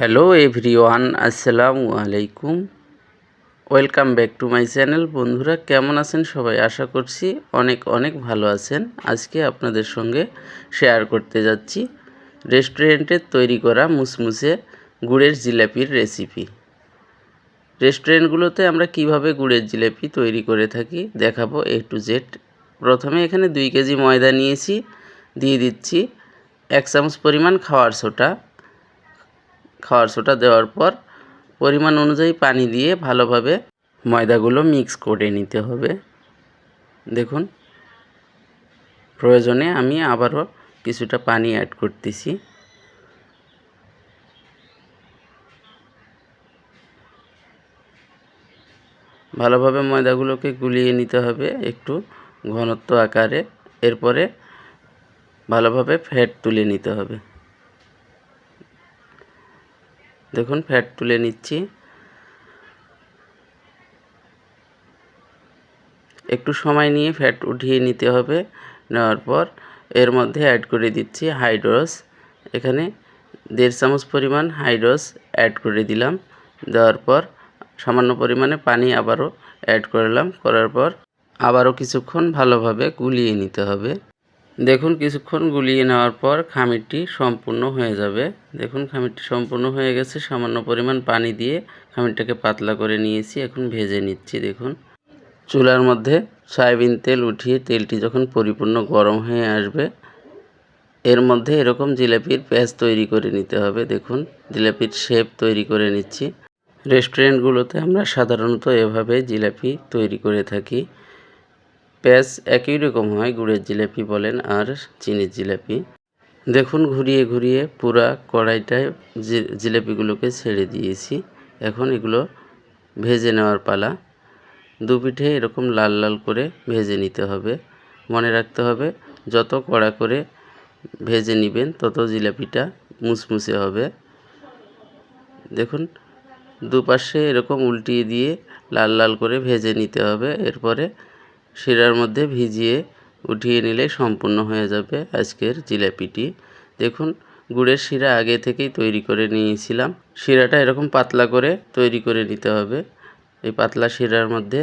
Hello everyone আসসালামু আলাইকুম welcome back to my channel বন্ধুরা, কেমন আছেন সবাই? আশা করছি অনেক অনেক ভালো আছেন। আজকে আপনাদের সঙ্গে শেয়ার করতে যাচ্ছি। রেস্টুরেন্টের তৈরি করা মুসমুসে গুড়ের জিলাপির রেসিপি রেস্টুরেন্টগুলোতে আমরা কীভাবে গুড়ের জিলাপি তৈরি করে থাকি দেখাবো এ টু জেড প্রথমে এখানে দুই কেজি ময়দা নিয়েছি, দিয়ে দিচ্ছি এক চামচ পরিমাণ খাওয়ার সোটা খাওয়ার সোটা দেওয়ার পর পরিমাণ অনুযায়ী পানি দিয়ে ভালোভাবে ময়দাগুলো মিক্স করে নিতে হবে। দেখুন, প্রয়োজনে আমি আবারও কিছুটা পানি অ্যাড করতেছি। ভালোভাবে ময়দাগুলোকে গুলিয়ে নিতে হবে একটু ঘনত্ব আকারে। এরপরে ভালোভাবে ফ্যাট তুলে নিতে হবে। দেখুন ফ্যাট তুলে নিচ্ছি। একটু সময় নিয়ে ফ্যাট উঠিয়ে নিতে হবে, নেওয়ার পর এর মধ্যে অ্যাড করে দিচ্ছি হাইড্রোস এখানে দেড় চামচ পরিমাণ হাইড্রোস অ্যাড করে দিলাম। দেওয়ার পর সামান্য পরিমাণে পানি আবারও অ্যাড করলাম। করার পর আবারও কিছুক্ষণ ভালোভাবে গুলিয়ে নিতে হবে। দেখুন, কিছুক্ষণ গুলিয়ে নেওয়ার পর খামিরটি সম্পূর্ণ হয়ে যাবে। দেখুন, খামিরটি সম্পূর্ণ হয়ে গেছে। সামান্য পরিমাণ পানি দিয়ে খামিরটাকে পাতলা করে নিয়েছি। এখন ভেজে নিচ্ছি, দেখুন। চুলার মধ্যে সয়াবিন তেল উঠিয়ে তেলটি যখন পরিপূর্ণ গরম হয়ে আসবে, এর মধ্যে এরকম জিলাপির প্যাঁচ তৈরি করে নিতে হবে। দেখুন, জিলাপির শেপ তৈরি করে নিচ্ছি। রেস্টুরেন্টগুলোতে আমরা সাধারণত এভাবে জিলাপি তৈরি করে থাকি। প্যাঁচ একই রকম হয়, গুড়ের জিলাপি বলেন আর চিনির জিলাপি। দেখুন, ঘুরিয়ে ঘুরিয়ে পুরা কড়াইটায় জিলাপিগুলোকে ছেড়ে দিয়েছি। এখন এগুলো ভেজে নেওয়ার পালা। দু পিঠে এরকম লাল লাল করে ভেজে নিতে হবে। মনে রাখতে হবে, যত কড়া করে ভেজে নেবেন, তত জিলাপিটা মুসমুসে হবে। দেখুন, দুপাশে এরকম উল্টিয়ে দিয়ে লাল লাল করে ভেজে নিতে হবে। এরপরে শিরার মধ্যে ভিজিয়ে উঠিয়ে নিলে সম্পূর্ণ হয়ে যাবে আজকের জিলাপিটি। দেখুন, গুড়ের শিরা আগে থেকেই তৈরি করে নিয়েছিলাম। শিরাটা এরকম পাতলা করে তৈরি করে নিতে হবে। এই পাতলা শিরার মধ্যে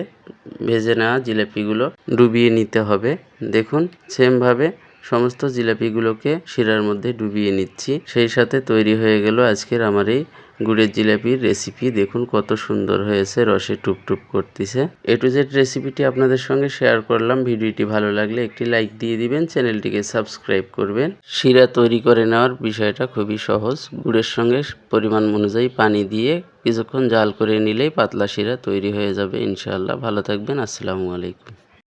ভেজে নেওয়া জিলাপিগুলো ডুবিয়ে নিতে হবে। দেখুন, সেমভাবে সমস্ত জিলাপিগুলোকে শিরার মধ্যে ডুবিয়ে নিচ্ছি। সেই সাথে তৈরি হয়ে গেল আজকের আমার এই গুড়ের জিলাপির রেসিপি দেখুন কত সুন্দর হয়েছে, রসে টুপটুপ করতেছে। এ টু জেড রেসিপিটি আপনাদের সঙ্গে শেয়ার করলাম, ভিডিওটি ভালো লাগলে একটি লাইক দিয়ে দিবেন, চ্যানেলটিকে সাবস্ক্রাইব করবেন। শিরা তৈরি করে নেওয়ার বিষয়টা খুবই সহজ, গুড়ের সঙ্গে পরিমাণ অনুযায়ী পানি দিয়ে কিছুক্ষণ জাল করে নিলেই পাতলা শিরা তৈরি হয়ে যাবে, ইনশাআল্লাহ। ভালো থাকবেন, আসসালামু আলাইকুম।